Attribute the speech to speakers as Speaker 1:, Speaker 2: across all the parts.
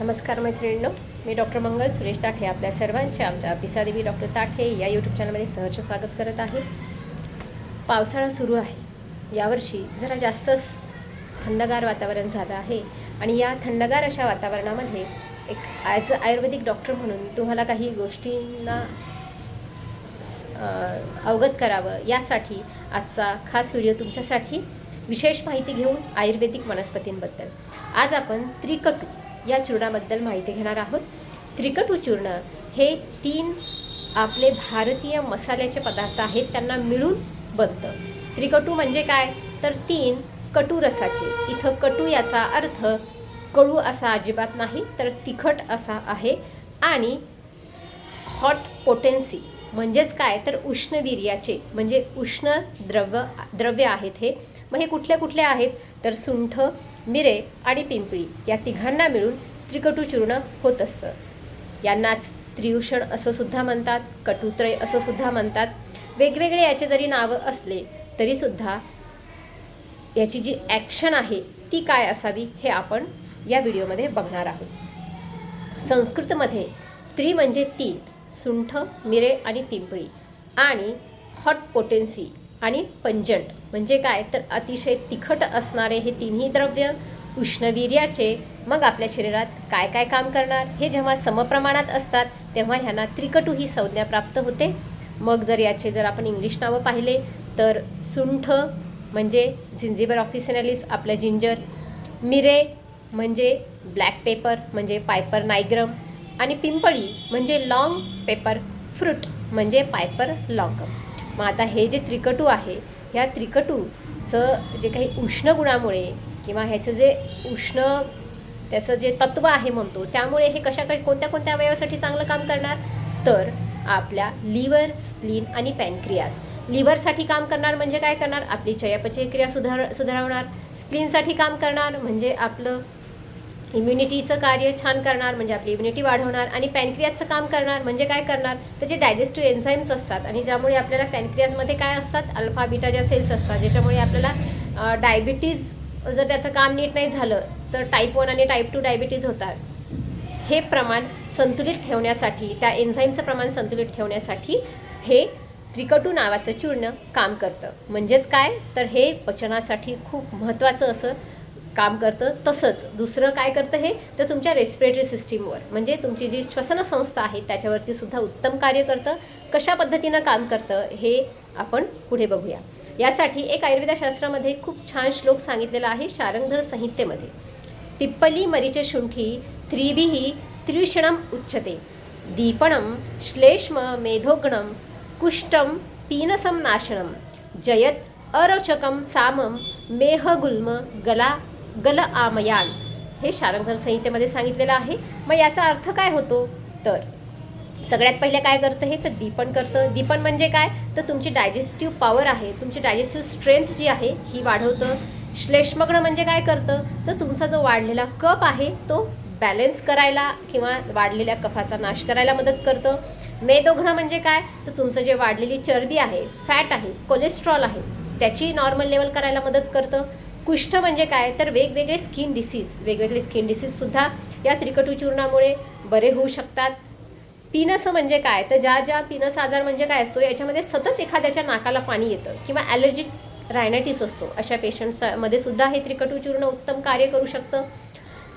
Speaker 1: नमस्कार मैत्रिणींनो मी डॉक्टर मंगल सुरेश ताठे आपल्या सर्वांचे आमच्या पिसादेवी डॉक्टर ताठे या यूट्यूब चॅनलमध्ये सहर्ष स्वागत करत आहे. पावसाळा सुरू आहे. यावर्षी जरा जास्तच थंडगार वातावरण झालं आहे आणि या थंडगार अशा वातावरणामध्ये एक ॲज अ आयुर्वेदिक डॉक्टर म्हणून तुम्हाला काही गोष्टींना अवगत करावं यासाठी आजचा खास व्हिडिओ तुमच्यासाठी विशेष माहिती घेऊन आयुर्वेदिक वनस्पतींबद्दल. आज आपण त्रिकटू या चूर्णाबद्दल माहिती घेणार आहोत. त्रिकटू चूर्ण हे तीन आपले भारतीय मसाल्याचे पदार्थ आहेत त्यांना मिळून बनतं. त्रिकटू म्हणजे काय? तर तीन कटू रसाचे. इथं कटू याचा अर्थ कळू असा अजिबात नाही तर तिखट असा आहे. आणि हॉट पोटेन्सी म्हणजेच काय? तर उष्णवीर्याचे म्हणजे उष्ण द्रव्य द्रव्य आहेत हे. मग हे कुठले कुठले आहेत? तर सुंठ मिरे आणि पिंपळी या तिघांना मिळून त्रिकटू चूर्ण होत असतं. यांनाच त्रियुषण असं सुद्धा म्हणतात कटुत्रय असं सुद्धा म्हणतात. वेगवेगळे याचे जरी नावं असले तरीसुद्धा याची जी ॲक्शन आहे ती काय असावी हे आपण या व्हिडिओमध्ये बघणार आहोत. संस्कृतमध्ये त्रि म्हणजे तीन सुंठ मिरे आणि पिंपळी आणि हॉट पोटेन्सी आणि पंजंट. म्हणजे काय? तर अतिशय तिखट असणारे हे तिन्ही द्रव्य उष्णवीर्याचे मग आपल्या शरीरात काय काय काम करणार? हे जेव्हा समप्रमाणात असतात तेव्हा ह्यांना त्रिकटू ही संज्ञा प्राप्त होते. मग जर याचे जर आपण इंग्लिश नावं पाहिले तर सुंठ म्हणजे झिंजिबर ऑफिसिनॅलिस आपलं जिंजर. मिरे म्हणजे ब्लॅक पेपर म्हणजे पायपर नायग्रम. आणि पिंपळी म्हणजे लाँग पेपर फ्रूट म्हणजे पायपर लॉकम मग आता हे जे त्रिकटू आहे ह्या त्रिकटूचं जे काही उष्ण गुणामुळे किंवा ह्याचं जे उष्ण त्याचं जे तत्व आहे म्हणतो त्यामुळे हे कशा कोणत्या कोणत्या अवयवासाठी चांगलं काम करणार? तर आपल्या लिव्हर स्प्लीन आणि पॅनक्रियाज. लिव्हरसाठी काम करणार म्हणजे काय करणार? आपली चयापचय क्रिया सुधार सुधारवणार. स्प्लीनसाठी काम करणार म्हणजे आपलं इम्युनिटीचं कार्य छान करणार म्हणजे आपली इम्युनिटी वाढवणार आणि पॅनक्रियाजचं काम करणार म्हणजे काय करणार? तर जे डायजेस्टिव्ह एन्झाईम्स असतात आणि ज्यामुळे आपल्याला पॅनक्रियाजमध्ये काय असतात? अल्फा बीटा ज्या सेल्स असतात ज्याच्यामुळे आपल्याला डायबिटीज जर त्याचं काम नीट नाही झालं तर टाईप वन आणि टाईप टू डायबिटीज होतात. हे प्रमाण संतुलित ठेवण्यासाठी त्या एन्झाईमचं प्रमाण संतुलित ठेवण्यासाठी हे त्रिकटू नावाचं चूर्ण काम करतं. म्हणजेच काय? तर हे पचनासाठी खूप महत्त्वाचं असं काम करतं तसंच. दुसरं काय करतं हे? तर तुमच्या रेस्पिरेटरी सिस्टीमवर म्हणजे तुमची जी श्वसनसंस्था आहे त्याच्यावरती सुद्धा उत्तम कार्य करतं. कशा पद्धतीनं काम करतं हे आपण पुढे बघूया. यासाठी एक आयुर्वेदशास्त्रामध्ये खूप छान श्लोक सांगितलेला आहे शारंगधर संहितेमध्ये. पिप्पली मरीचे शुंठी त्रिभिः त्रिषणम उच्यते. दीपणम श्लेष्म मेधोगणम कुष्टम पीनसम नाशनम जयत अरोचकम सामम मेहगुल्म गला गल आमयान. हे शारंगधर संहितेमध्ये सांगितलेलं आहे. मग याचा अर्थ काय होतो? तर सगळ्यात पहिले काय करतं हे? तर दीपन करतं. दीपन म्हणजे काय? तर तुमची डायजेस्टिव्ह पॉवर आहे. तुमची डायजेस्टिव्ह स्ट्रेंथ जी आहे ही वाढवतं. श्लेष्मग्न म्हणजे काय करतं? तर तुमचा जो वाढलेला कप आहे तो बॅलेन्स करायला किंवा वाढलेल्या कफाचा नाश करायला मदत करतं. मेदोघ्न म्हणजे काय? तर तुमचं जे वाढलेली चरबी आहे फॅट आहे कोलेस्ट्रॉल आहे त्याची नॉर्मल लेवल करायला मदत करतं. कुष्ठ म्हणजे काय? तर वेगवेगळे स्किन डिसीज वेगवेगळे स्किन डिसीजसुद्धा या त्रिकटू चूर्णामुळे बरे होऊ शकतात. पिनस म्हणजे काय? तर ज्या ज्या पिनस आजार म्हणजे काय असतो याच्यामध्ये सतत एखाद्याच्या नाकाला पाणी येतं किंवा ॲलर्जिक रायनायटिस असतो. अशा पेशंट्समध्ये सुद्धा हे त्रिकटूचूर्ण उत्तम कार्य करू शकतं.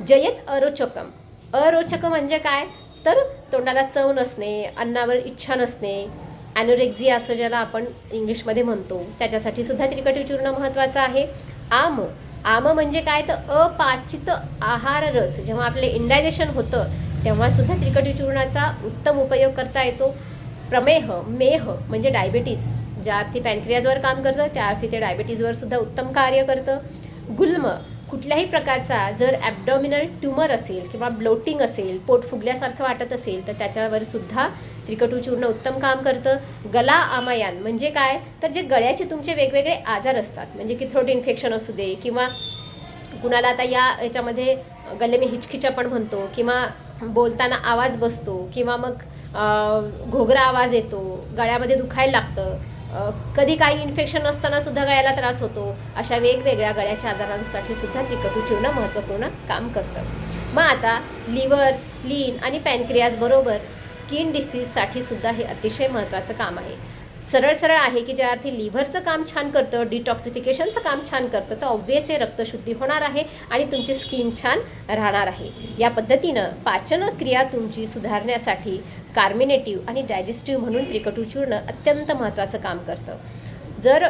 Speaker 1: जयत अरोचकम. अरोचक म्हणजे काय? तर तोंडाला चव नसणे अन्नावर इच्छा नसणे ॲनोरेक्झिया असं ज्याला आपण इंग्लिशमध्ये म्हणतो. त्याच्यासाठी सुद्धा त्रिकटू चूर्ण महत्त्वाचं आहे. आम. आम म्हणजे काय? तर अपाचित आहार रस. जेव्हा आपले इंडायजेशन होतं तेव्हा सुद्धा त्रिकटी चूर्णाचा उत्तम उपयोग करता येतो. प्रमेह मेह म्हणजे डायबिटीज ज्या अर्थी पॅनक्रियाजवर काम करतं त्या अर्थी ते डायबिटीजवर सुद्धा उत्तम कार्य करतं. गुल्म कुठल्याही प्रकारचा जर ॲबडॉमिनल ट्युमर असेल किंवा ब्लोटिंग असेल पोट फुगल्यासारखं वाटत असेल तर त्याच्यावर सुद्धा त्रिकटू चूर्ण उत्तम काम करतं. गला आमायान म्हणजे काय? तर जे गळ्याचे तुमचे वेगवेगळे आजार असतात म्हणजे की थ्रोट इन्फेक्शन असू दे किंवा कुणाला आता या याच्यामध्ये गले मी हिचकिचा पण म्हणतो किंवा बोलताना आवाज बसतो किंवा मग घोगरा आवाज येतो गळ्यामध्ये दुखायला लागतं. कधी काही इन्फेक्शन असताना सुद्धा गळ्याला त्रास होतो. अशा वेगवेगळ्या गळ्याच्या आजारांसाठी सुद्धा त्रिकटू चूर्ण महत्त्वपूर्ण काम करतं. मग आता लिव्हर स्प्लीन आणि पॅनक्रियाज बरोबर स्किन डिसीजसाठी सुद्धा हे अतिशय महत्त्वाचं काम आहे. सरळ सरळ आहे की ज्या अर्थी लिव्हरचं काम छान करतं डिटॉक्सिफिकेशनचं काम छान करतं तर ऑब्वियस हे रक्तशुद्धी होणार आहे आणि तुमची स्किन छान राहणार आहे. या पद्धतीनं पाचन क्रिया तुमची सुधारण्यासाठी कार्मिनेटिव्ह आणि डायजेस्टिव्ह म्हणून त्रिकटू चूर्ण अत्यंत महत्त्वाचं काम करतं. जर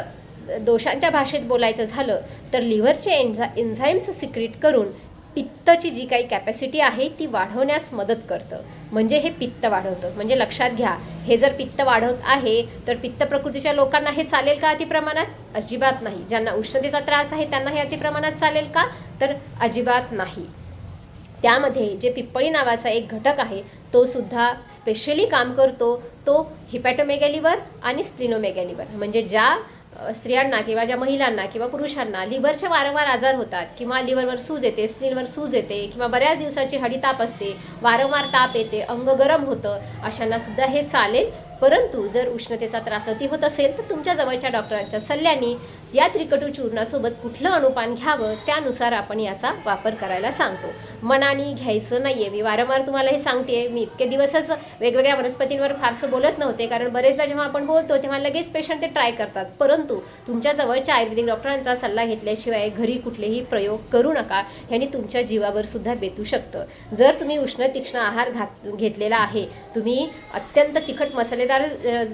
Speaker 1: दोषांच्या भाषेत बोलायचं झालं तर लिव्हरचे एन्झा एन्झाईम्स सिक्रीट करून पित्तची जी काही कॅपॅसिटी आहे ती वाढवण्यास मदत करतं. म्हणजे हे पित्त वाढवतं. म्हणजे लक्षात घ्या हे जर पित्त वाढवत आहे तर पित्त प्रकृतीच्या लोकांना हे चालेल का अतिप्रमाणात? अजिबात नाही. ज्यांना उष्णतेचा त्रास आहे त्यांना हे अतिप्रमाणात चालेल का? तर अजिबात नाही. त्यामध्ये जे पिप्पळी नावाचा एक घटक आहे तो सुद्धा स्पेशली काम करतो तो हिपॅटोमेगॅलीवर आणि स्प्लिनोमेगॅलीवर म्हणजे ज्या स्त्रियांना किंवा ज्या महिलांना किंवा पुरुषांना लिव्हरचे वारंवार आजार होतात किंवा लिव्हरवर सूज येते स्प्लिनवर सूज येते किंवा बऱ्याच दिवसाची हडी ताप असते वारंवार ताप येते अंग गरम होतं अशांना सुद्धा हे चालेल. परंतु जर उष्णतेचा त्रास अति होत असेल तर तुमच्या जवळच्या डॉक्टरांच्या सल्ल्याने या त्रिकटू चूर्णासोबत कुठलं अनुपान घ्यावं त्यानुसार आपण याचा वापर करायला सांगतो. मनाने घ्यायचं नाही आहे मी वारंवार तुम्हाला हे सांगते मी इतके दिवसच वेगवेगळ्या वनस्पतींवर फारसं बोलत नव्हते कारण बरेचदा जेव्हा आपण बोलतो तेव्हा लगेच पेशंट ते ट्राय करतात. परंतु तुमच्या जवळच्या आयुर्वेदिक डॉक्टरांचा सल्ला घेतल्याशिवाय घरी कुठलेही प्रयोग करू नका ह्याने तुमच्या जीवावर सुद्धा बेतू शकतं. जर तुम्ही उष्ण तीक्ष्ण आहार घात घेतलेला आहे तुम्ही अत्यंत तिखट मसालेदार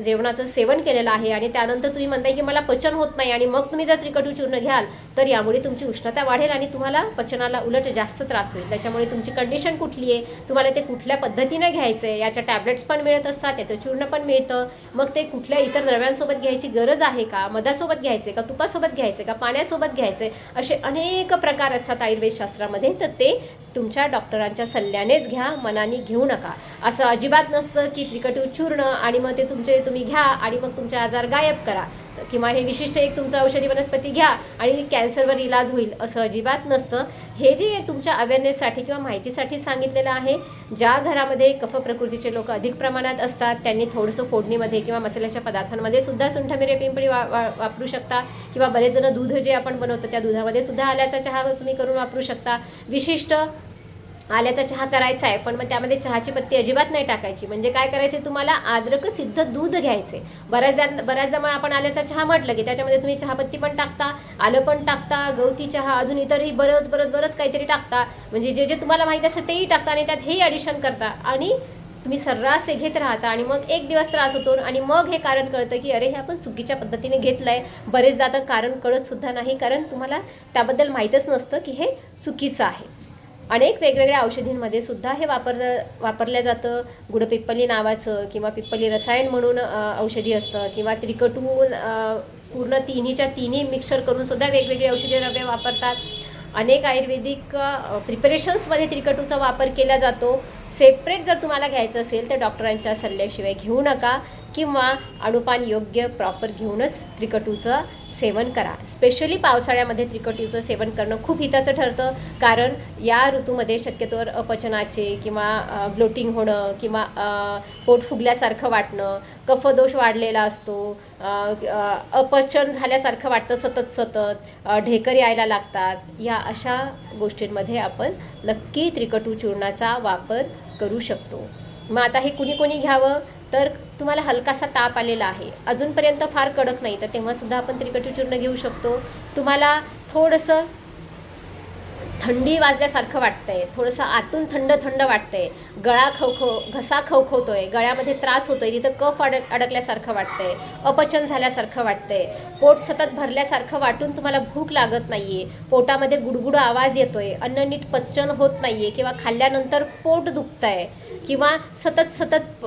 Speaker 1: जेवणाचं सेवन केलेलं आहे आणि त्यानंतर तुम्ही म्हणताय की मला पचन होत नाही आणि मग तुम्ही जर त्रिकटू चूर्ण घ्याल तर यामुळे तुमची उष्णता वाढेल आणि तुम्हाला पचनाला उलट जास्त त्रास होईल. त्याच्यामुळे तुमची कंडिशन कुठली आहे? तुम्हाला ते कुठल्या पद्धतीनं घ्यायचं आहे याच्या टॅबलेट्स पण मिळत असतात त्याचं चूर्ण पण मिळतं. मग ते कुठल्या इतर द्रव्यांसोबत घ्यायची गरज आहे का? मधासोबत घ्यायचे का? तुपासोबत घ्यायचे का? पाण्यासोबत घ्यायचे असे अनेक प्रकार असतात आयुर्वेद शास्त्रामध्ये तर ते तुमच्या डॉक्टरांच्या सल्ल्यानेच घ्या मनाने घेऊ नका. असं अजिबात नसतं की त्रिकटू चूर्ण आणि मग ते तुमचे तुम्ही घ्या आणि मग तुमचे आजार गायब करा. किंवा हे विशिष्ट एक तुमचं औषधी वनस्पती घ्या आणि कॅन्सरवर इलाज होईल असं अजिबात नसतं. हे जे तुमच्या अवेअरनेससाठी किंवा माहितीसाठी सांगितलेलं आहे ज्या घरामध्ये कफ प्रकृतीचे लोक अधिक प्रमाणात असतात त्यांनी थोडंसं फोडणीमध्ये किंवा मसाल्याच्या पदार्थांमध्ये सुद्धा सुंठमिरे पिंपळी वा वा वापरू शकता. किंवा बरेच जण दूध जे आपण बनवतो त्या दुधामध्ये सुद्धा आल्याचा चहा तुम्ही करून वापरू शकता. विशिष्ट आल्याचा चहा करायचा आहे पण मग त्यामध्ये चहाची पत्ती अजिबात नाही टाकायची. म्हणजे काय करायचे तुम्हाला आद्रक सिद्ध दूध घ्यायचे बऱ्याचदा बऱ्याचदा मग आपण आल्याचा चहा म्हटलं की त्याच्यामध्ये तुम्ही चहापत्ती पण टाकता आलं पण टाकता गवती चहा अजून इतरही बरंच बरंच बरंच काहीतरी टाकता. म्हणजे जे जे तुम्हाला माहीत असतं तेही टाकता आणि त्यात हेही ॲडिशन करता. आणि तुम्ही सर्रास ते घेत राहता आणि मग एक दिवस त्रास होतो आणि मग हे कारण कळतं की अरे हे आपण चुकीच्या पद्धतीने घेतलं आहे बरेचदा तर कारण कळत सुद्धा नाही कारण तुम्हाला त्याबद्दल माहीतच नसतं की हे चुकीचं आहे. अनेक वेगवेगळ्या औषधींमध्ये सुद्धा हे वापर वापरलं जातं. गुडपिप्पली नावाचं किंवा पिप्पली रसायन म्हणून औषधी असतं किंवा त्रिकटून पूर्ण तिन्हीच्या तिन्ही मिक्सर करून सुद्धा वेगवेगळे औषधी द्रव्य वापरतात. अनेक आयुर्वेदिक प्रिपरेशन्समध्ये त्रिकटूचा वापर केला जातो. सेपरेट जर तुम्हाला घ्यायचं असेल तर डॉक्टरांच्या सल्ल्याशिवाय घेऊ नका किंवा अनुपान योग्य प्रॉपर घेऊनच त्रिकटूचं सेवन करा. स्पेशली पावसाळ्यामध्ये त्रिकटीचं सेवन करणं खूप हिताचं ठरतं. कारण या ऋतूमध्ये शक्यतोवर अपचनाचे किंवा ब्लोटिंग होणं किंवा पोट फुगल्यासारखं वाटणं कफदोष वाढलेला असतो अपचन झाल्यासारखं वाटतं सतत सतत ढेकर यायला लागतात. या अशा गोष्टींमध्ये आपण नक्की त्रिकटू चूर्णाचा वापर करू शकतो. मग आता हे कुणी कोणी घ्यावं? तर तुम्हाला हलकासा ताप आलेला आहे. अजूनपर्यंत फार कडक नाही तर तेव्हासुद्धा आपण त्रिकटू चूर्ण घेऊ शकतो. तुम्हाला थोडंसं थंडी वाजल्यासारखं वाटतंय. थोडंसं आतून थंड थंड वाटतंय. गळा खवखव घसा खवखवतोय. गळ्यामध्ये त्रास होतोय. तिथं कफ अडक अडकल्यासारखं वाटतंय. अपचन झाल्यासारखं वाटतंय. पोट सतत भरल्यासारखं वाटून तुम्हाला भूक लागत नाहीये. पोटामध्ये गुडगुड आवाज येतोय. अन्न नीट पचन होत नाहीये किंवा खाल्ल्यानंतर पोट दुखतंय. किंवा सतत सतत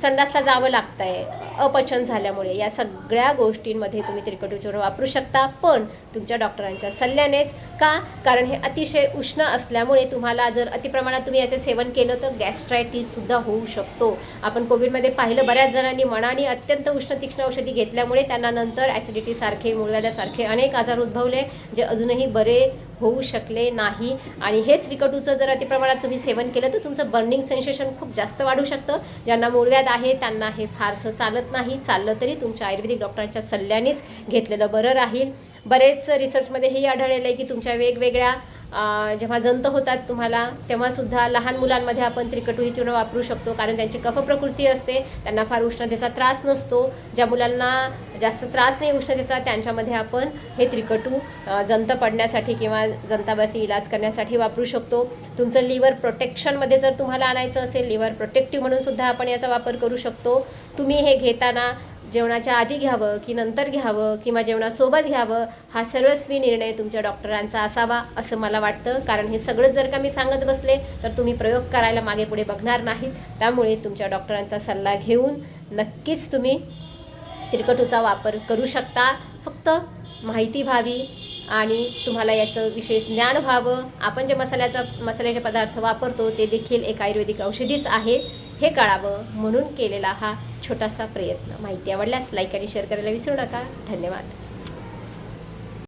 Speaker 1: संडासला जावं लागतंय. अपचन झाल्यामुळे या सगळ्या गोष्टींमध्ये तुम्ही त्रिकटू चूर्ण वापरू शकता पण तुमच्या डॉक्टरांच्या सल्ल्यानेच का? कारण हे अतिशय उष्ण असल्यामुळे तुम्हाला जर अतिप्रमाणात तुम्ही याचे सेवन केलं तर गॅस्ट्रायटीससुद्धा होऊ शकतो. आपण कोविडमध्ये पाहिलं बऱ्याच जणांनी मनाने अत्यंत उष्ण तीक्ष्ण औषधी घेतल्यामुळे त्यांना नंतर ॲसिडिटीसारखे मूळव्याधासारखे अनेक आजार उद्भवले जे अजूनही बरे होऊ शकले नाही. आणि हेच त्रिकटूचं जर अतिप्रमाणात तुम्ही सेवन केलं तर तुमचं बर्निंग सेन्सेशन खूप जास्त वाढू शकतं. ज्यांना मूळव्याध आहे त्यांना हे फारसं चालत नाही चाललं तरी तुमच्या आयुर्वेदिक डॉक्टरांच्या सल्ल्यानेच घेतलेलं बरं राहील. बरेच रिसर्चमध्ये हे आढळलेलं आहे की तुमच्या वेगवेगळ्या जेव्हा जंत होतात तुम्हाला तेव्हासुद्धा लहान मुलांमध्ये आपण त्रिकटू हे चूर्ण वापरू शकतो कारण त्यांची कफ प्रकृती असते त्यांना फार उष्णतेचा त्रास नसतो. ज्या मुलांना जास्त त्रास नाही उष्णतेचा त्यांच्यामध्ये आपण हे त्रिकटू जंत पडण्यासाठी किंवा जंतावरती इलाज करण्यासाठी वापरू शकतो. तुमचं लिव्हर प्रोटेक्शनमध्ये जर तुम्हाला आणायचं असेल लिव्हर प्रोटेक्टिव्ह म्हणून सुद्धा आपण याचा वापर करू शकतो. तुम्ही हे घेताना जेवणाच्या आधी घ्यावं की नंतर घ्यावं किंवा जेवणासोबत घ्यावं हा सर्वस्वी निर्णय तुमच्या डॉक्टरांचा असावा असं मला वाटतं. कारण हे सगळं जर का मी सांगत बसले तर तुम्ही प्रयोग करायला मागे पुढे बघणार नाहीत. त्यामुळे तुमच्या डॉक्टरांचा सल्ला घेऊन नक्कीच तुम्ही तिरकटूचा वापर करू शकता. फक्त माहिती व्हावी आणि तुम्हाला याचं विशेष ज्ञान व्हावं. आपण जे मसाल्याचा मसाल्याचे पदार्थ वापरतो ते देखील एक आयुर्वेदिक औषधीच आहे. हे कळावं म्हणून केलेला हा छोटासा प्रयत्न. माहिती आवडल्यास लाईक आणि शेअर करायला विसरू नका. धन्यवाद.